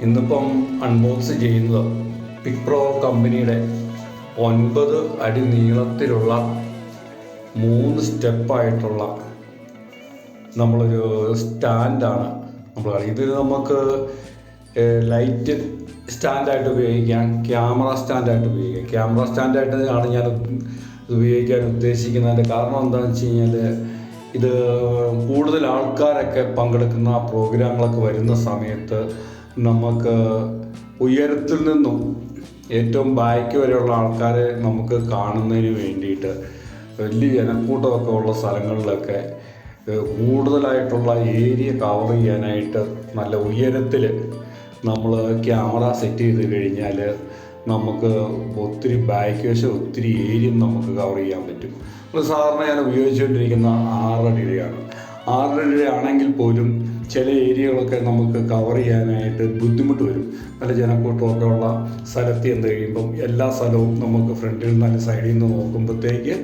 ഇന്നിപ്പം അൺബോക്സ് ചെയ്യുന്നത് പിക്പ്രോ കമ്പനിയുടെ ഒൻപത് അടി നീളത്തിലുള്ള മൂന്ന് സ്റ്റെപ്പായിട്ടുള്ള നമ്മളൊരു സ്റ്റാൻഡാണ് നമ്മൾ ഇത് നമുക്ക് ലൈറ്റ് സ്റ്റാൻഡായിട്ട് ഉപയോഗിക്കാം ക്യാമറ സ്റ്റാൻഡായിട്ട് ഉപയോഗിക്കാം. ക്യാമറ സ്റ്റാൻഡായിട്ട് ആണ് ഞാൻ ഉപയോഗിക്കാൻ ഉദ്ദേശിക്കുന്നതിന്റെ കാരണം എന്താണെന്ന് വെച്ച് കഴിഞ്ഞാൽ ഇത് കൂടുതൽ ആൾക്കാരൊക്കെ പങ്കെടുക്കുന്ന പ്രോഗ്രാമുകളൊക്കെ വരുന്ന സമയത്ത് നമുക്ക് ഉയരത്തിൽ നിന്നും ഏറ്റവും ബാക്ക് വരെയുള്ള ആൾക്കാരെ നമുക്ക് കാണുന്നതിന് വേണ്ടിയിട്ട് വലിയ ജനക്കൂട്ടമൊക്കെ ഉള്ള സ്ഥലങ്ങളിലൊക്കെ കൂടുതലായിട്ടുള്ള ഏരിയ കവർ ചെയ്യാനായിട്ട് നല്ല ഉയരത്തിൽ നമ്മൾ ക്യാമറ സെറ്റ് ചെയ്ത് കഴിഞ്ഞാൽ നമുക്ക് ഒത്തിരി ബാക്ക് വശം ഒത്തിരി ഏരിയ നമുക്ക് കവർ ചെയ്യാൻ പറ്റും. സാധാരണ ഞാൻ ഉപയോഗിച്ചുകൊണ്ടിരിക്കുന്ന ആറടിയുടെയാണ് ആറടിയുടെ ആണെങ്കിൽ പോലും ചില ഏരിയകളൊക്കെ നമുക്ക് കവർ ചെയ്യാനായിട്ട് ബുദ്ധിമുട്ട് വരും. നല്ല ജനക്കൂട്ടമൊക്കെ ഉള്ള സ്ഥലത്ത് ചെന്ന് കഴിയുമ്പം എല്ലാ സ്ഥലവും നമുക്ക് ഫ്രണ്ടിൽ നിന്ന് സൈഡിൽ നിന്ന് നോക്കുമ്പോഴത്തേക്ക്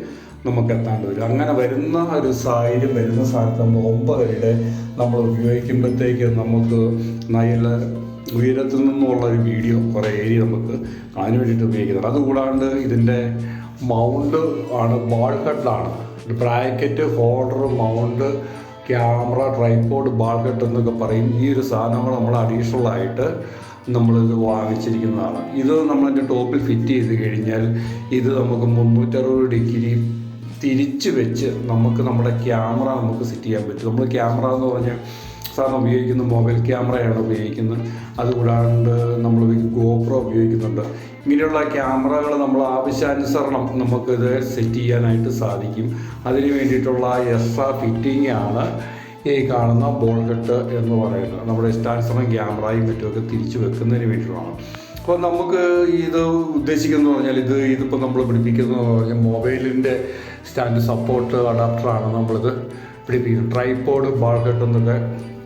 നമുക്ക് എത്താണ്ട് വരും. അങ്ങനെ വരുന്ന ഒരു സാഹചര്യം വരുന്ന സ്ഥലത്ത് നമ്മൾ ഒമ്പതരയുടെ നമ്മൾ ഉപയോഗിക്കുമ്പോഴത്തേക്ക് നമുക്ക് നല്ല ഉയരത്തിൽ നിന്നുള്ള ഒരു വീഡിയോ കുറേ ഏരിയ നമുക്ക് അതിന് വേണ്ടിയിട്ട് ഉപയോഗിക്കുന്നുണ്ട്. അതുകൂടാണ്ട് ഇതിന്റെ മൗണ്ട് ആണ് ball കട്ടിലാണ് bracket holder mount camera tripod ball കെട്ട് എന്നൊക്കെ പറയും. ഈ ഒരു സാധനങ്ങൾ നമ്മൾ അഡീഷണൽ ആയിട്ട് നമ്മളിത് വാങ്ങിച്ചിരിക്കുന്നതാണ്. ഇത് നമ്മളതിന്റെ ടോപ്പിൽ ഫിറ്റ് ചെയ്ത് കഴിഞ്ഞാൽ ഇത് നമുക്ക് മുന്നൂറ്ററുപത് ഡിഗ്രി തിരിച്ച് വെച്ച് നമുക്ക് നമ്മുടെ ക്യാമറ നമുക്ക് സെറ്റ് ചെയ്യാൻ പറ്റും. നമ്മൾ ക്യാമറ എന്ന് പറഞ്ഞാൽ സാധാരണ ഉപയോഗിക്കുന്ന മൊബൈൽ ക്യാമറയാണ് ഉപയോഗിക്കുന്നത്. അതുകൂടാണ്ട് നമ്മൾ ഗോപ്രോ ഉപയോഗിക്കുന്നുണ്ട്. ഇങ്ങനെയുള്ള ക്യാമറകൾ നമ്മൾ ആവശ്യാനുസരണം നമുക്കിത് സെറ്റ് ചെയ്യാനായിട്ട് സാധിക്കും. അതിന് വേണ്ടിയിട്ടുള്ള എക്സ്ട്രാ ഫിറ്റിംഗ് ആണ് ഈ കാണുന്ന ബോൾ കട്ട് എന്ന് പറയുന്നത്. നമ്മുടെ ഇഷ്ടാനുസരണം ക്യാമറയും മറ്റുമൊക്കെ തിരിച്ചു വെക്കുന്നതിന് വേണ്ടിയിട്ടുള്ളതാണ്. അപ്പോൾ നമുക്ക് ഇത് ഉദ്ദേശിക്കുന്നത് പറഞ്ഞാൽ ഇത് ഇതിപ്പോൾ നമ്മൾ പിടിപ്പിക്കുന്നത് പറഞ്ഞാൽ മൊബൈലിന്റെ സ്റ്റാൻഡ് സപ്പോർട്ട് അഡാപ്റ്ററാണ് നമ്മളിത് പിടിപ്പിക്കുന്നത്. ട്രൈപോഡ് ബാൾ എന്നൊക്കെ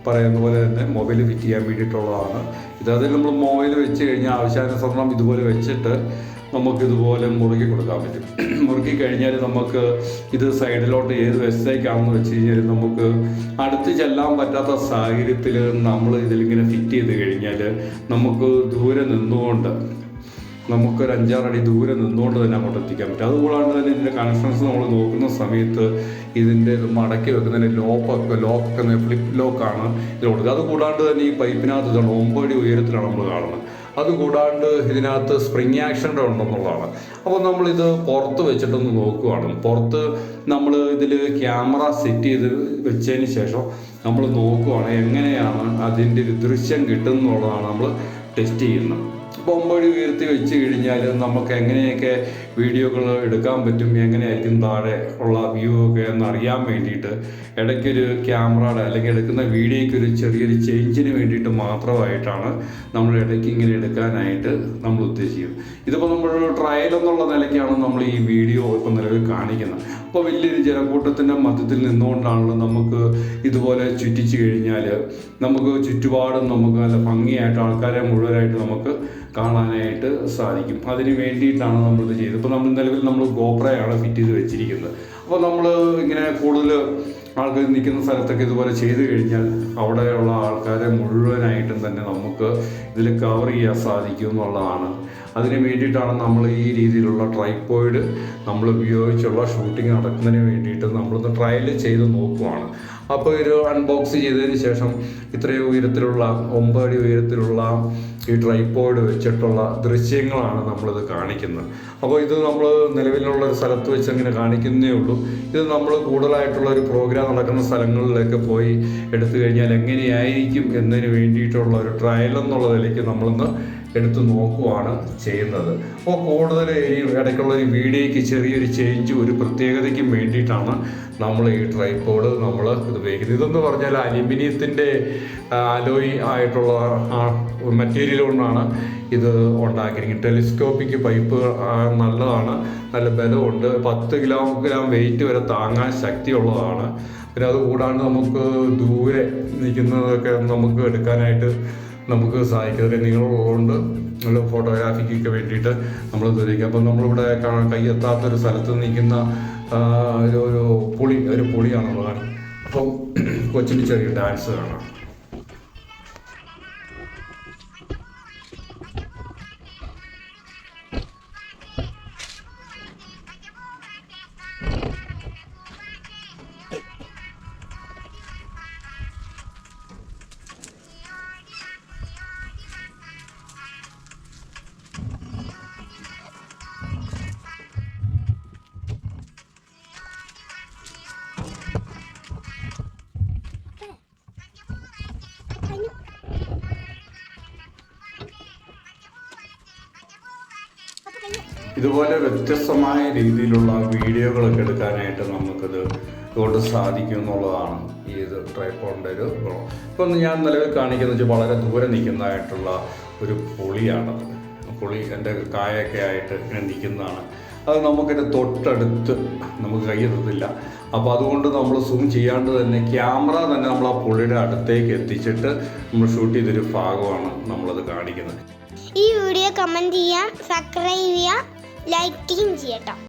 പറയുന്ന പോലെ തന്നെ മൊബൈൽ ഫിറ്റ് ചെയ്യാൻ വേണ്ടിയിട്ടുള്ളതാണ്. ഇതതിൽ നമ്മൾ മൊബൈൽ വെച്ച് കഴിഞ്ഞാൽ ആവശ്യാനുസരണം ഇതുപോലെ വെച്ചിട്ട് നമുക്ക് ഇതുപോലെ മുറുക്കി കൊടുക്കാൻ പറ്റും. മുറുക്കി കഴിഞ്ഞാൽ നമുക്ക് ഇത് സൈഡിലോട്ട് ഏത് വശത്തേക്കാണെന്ന് വെച്ച് കഴിഞ്ഞാൽ നമുക്ക് അടുത്ത് ചെല്ലാൻ പറ്റാത്ത സാഹചര്യത്തിൽ നമ്മൾ ഇതിലിങ്ങനെ ഫിറ്റ് ചെയ്ത് കഴിഞ്ഞാൽ നമുക്ക് ദൂരെ നിന്നുകൊണ്ട് നമുക്കൊരു അഞ്ചാറടി ദൂരെ നിന്നുകൊണ്ട് തന്നെ അങ്ങോട്ട് എത്തിക്കാൻ പറ്റും. അതുകൂടാണ്ട് തന്നെ ഇതിന്റെ കൺഫറൻസ് നമ്മൾ നോക്കുന്ന സമയത്ത് ഇതിന്റെ ഇത് മടക്കി വെക്കുന്നതിന്റെ ലോക്കൊക്കെ ലോക്കൊക്കെ ഫ്ലിപ്പ് ലോക്കാണ് ഇത് കൊടുക്കുക. അതുകൂടാണ്ട് തന്നെ ഈ പൈപ്പിനകത്ത് ഇതാണ് ഒമ്പടി ഉയരത്തിലാണ് നമ്മൾ കാണുന്നത്. അതുകൂടാണ്ട് ഇതിനകത്ത് സ്പ്രിങ് ആക്ഷന്റെ ഉണ്ടെന്നുള്ളതാണ്. അപ്പോൾ നമ്മളിത് പുറത്ത് വെച്ചിട്ടൊന്ന് നോക്കുവാണ്. പുറത്ത് നമ്മൾ ഇതിൽ ക്യാമറ സെറ്റ് ചെയ്ത് വെച്ചതിന് ശേഷം നമ്മൾ നോക്കുവാണ് എങ്ങനെയാണ് അതിന്റെ ഒരു ദൃശ്യം കിട്ടുന്നുള്ളതാണ് നമ്മൾ ടെസ്റ്റ് ചെയ്യുന്നത്. ഒമ്പടി ഉയർത്തി വെച്ച് കഴിഞ്ഞാൽ നമുക്ക് എങ്ങനെയൊക്കെ വീഡിയോകൾ എടുക്കാൻ പറ്റും എങ്ങനെയായിരിക്കും താഴെ ഉള്ള വ്യൂ ഒക്കെ എന്ന് അറിയാൻ വേണ്ടിയിട്ട് ഇടയ്ക്കൊരു ക്യാമറയുടെ അല്ലെങ്കിൽ എടുക്കുന്ന വീഡിയോയ്ക്ക് ഒരു ചെറിയൊരു ചേഞ്ചിന് വേണ്ടിയിട്ട് മാത്രമായിട്ടാണ് നമ്മൾ ഇടയ്ക്ക് ഇങ്ങനെ എടുക്കാനായിട്ട് നമ്മൾ ഉദ്ദേശിക്കുന്നത്. ഇതിപ്പോൾ നമ്മൾ ട്രയൽ എന്നുള്ള നിലയ്ക്കാണ് നമ്മൾ ഈ വീഡിയോ ഇപ്പം നിലവിൽ കാണിക്കുന്നത്. അപ്പോൾ വലിയൊരു ജനക്കൂട്ടത്തിന്റെ മധ്യത്തിൽ നിന്നുകൊണ്ടാണല്ലോ നമുക്ക് ഇതുപോലെ ചുറ്റിച്ച് കഴിഞ്ഞാൽ നമുക്ക് ചുറ്റുപാടും നമുക്ക് നല്ല ഭംഗിയായിട്ട് ആൾക്കാരെ മുഴുവനായിട്ട് നമുക്ക് കാണാനായിട്ട് സാധിക്കും. അതിന് വേണ്ടിയിട്ടാണ് നമ്മളിത് ചെയ്തത്. ഇപ്പോൾ നമ്മൾ നിലവിൽ നമ്മൾ ഗോപ്രയാണ് ഫിറ്റ് ചെയ്ത് വെച്ചിരിക്കുന്നത്. അപ്പോൾ നമ്മൾ ഇങ്ങനെ കൂടുതൽ ആൾക്കാർ നിൽക്കുന്ന സ്ഥലത്തൊക്കെ ഇതുപോലെ ചെയ്തു കഴിഞ്ഞാൽ അവിടെയുള്ള ആൾക്കാരെ മുഴുവനായിട്ടും തന്നെ നമുക്ക് ഇതിൽ കവർ ചെയ്യാൻ സാധിക്കും എന്നുള്ളതാണ്. അതിന് വേണ്ടിയിട്ടാണ് നമ്മൾ ഈ രീതിയിലുള്ള ട്രൈപ്പോയിഡ് നമ്മൾ ഉപയോഗിച്ചുള്ള ഷൂട്ടിംഗ് നടക്കുന്നതിന് വേണ്ടിയിട്ട് നമ്മളൊന്ന് ട്രയൽ ചെയ്ത് നോക്കുവാണ്. അപ്പോൾ ഒരു അൺബോക്സ് ചെയ്തതിന് ശേഷം ഇത്രയും ഉയരത്തിലുള്ള ഒമ്പതടി ഉയരത്തിലുള്ള ഈ ട്രൈപ്പോയിഡ് വെച്ചിട്ടുള്ള ദൃശ്യങ്ങളാണ് നമ്മളിത് കാണിക്കുന്നത്. അപ്പോൾ ഇത് നമ്മൾ നിലവിലുള്ള ഒരു സ്ഥലത്ത് വെച്ച് അങ്ങനെ കാണിക്കുന്നേ ഉള്ളൂ. ഇത് നമ്മൾ കൂടുതലായിട്ടുള്ള ഒരു പ്രോഗ്രാം നടക്കുന്ന സ്ഥലങ്ങളിലൊക്കെ പോയി എടുത്തു കഴിഞ്ഞാൽ എങ്ങനെയായിരിക്കും എന്നതിന് വേണ്ടിയിട്ടുള്ള ഒരു ട്രയൽ എന്നുള്ള നിലയ്ക്ക് നമ്മളൊന്ന് എടുത്ത് നോക്കുവാണ് ചെയ്യുന്നത്. അപ്പോൾ കൂടുതൽ ഈ ഇടയ്ക്കുള്ള ഒരു വീഡിയോയ്ക്ക് ചെറിയൊരു ചേഞ്ച് ഒരു പ്രത്യേകതയ്ക്കും വേണ്ടിയിട്ടാണ് നമ്മൾ ഈ ട്രൈപ്പോഡ് നമ്മൾ ഇത് ഉപയോഗിക്കുന്നത്. ഇതെന്ന് പറഞ്ഞാൽ അലുമിനിയത്തിന്റെ അലോയി ആയിട്ടുള്ള മെറ്റീരിയൽ കൊണ്ടാണ് ഇത് ഉണ്ടാക്കിയിരിക്കുന്നത്. ടെലിസ്കോപ്പിക്ക് പൈപ്പ് നല്ലതാണ്. നല്ല ബലമുണ്ട്. പത്ത് കിലോഗ്രാം വെയിറ്റ് വരെ താങ്ങാൻ ശക്തിയുള്ളതാണ്. പിന്നെ അത് കൂടാണ്ട് നമുക്ക് ദൂരെ നിൽക്കുന്നതൊക്കെ നമുക്ക് എടുക്കാനായിട്ട് നമുക്ക് അതൊക്കെ നിങ്ങളുള്ളതുകൊണ്ട് നല്ല ഫോട്ടോഗ്രാഫിക്കൊക്കെ വേണ്ടിയിട്ട് നമ്മൾ ഉപയോഗിക്കുക അപ്പം നമ്മളിവിടെ കയ്യെത്താത്തൊരു സ്ഥലത്ത് നിൽക്കുന്ന ഒരു ഒരു പുളി ഒരു പുളിയാണ് കാണുന്നത് അപ്പം കൊച്ചിന്റെ ചെറിയ ഡാൻസ് കാണാം. ഇതുപോലെ വ്യത്യസ്തമായ രീതിയിലുള്ള വീഡിയോകളൊക്കെ എടുക്കാനായിട്ട് നമുക്കിത് കൊണ്ട് സാധിക്കും എന്നുള്ളതാണ് ഈ ഇത് ട്രൈപ്പോണിന്റെ ഒരു ഗുണം. ഇപ്പം ഞാൻ നിലവിൽ കാണിക്കുന്ന വെച്ചാൽ വളരെ ദൂരെ നിൽക്കുന്നതായിട്ടുള്ള ഒരു പുളിയാണത് പുളി എന്റെ കായൊക്കെ ആയിട്ട് ഇങ്ങനെ നിൽക്കുന്നതാണ്. അത് നമുക്കിന്റെ തൊട്ടടുത്ത് നമുക്ക് കയ്യെത്തത്തില്ല അപ്പോൾ അതുകൊണ്ട് നമ്മൾ സൂം ചെയ്യാണ്ട് തന്നെ ക്യാമറ തന്നെ നമ്മൾ ആ പുള്ളിയുടെ അടുത്തേക്ക് എത്തിച്ചിട്ട് നമ്മൾ ഷൂട്ട് ചെയ്തൊരു ഭാഗമാണ് നമ്മളത് കാണിക്കുന്നത്. ഈ വീഡിയോ കമന്റ് ചെയ്യാം സബ്സ്ക്രൈബ് ചെയ്യാം ലൈക്കും ചെയ്യട്ടോ.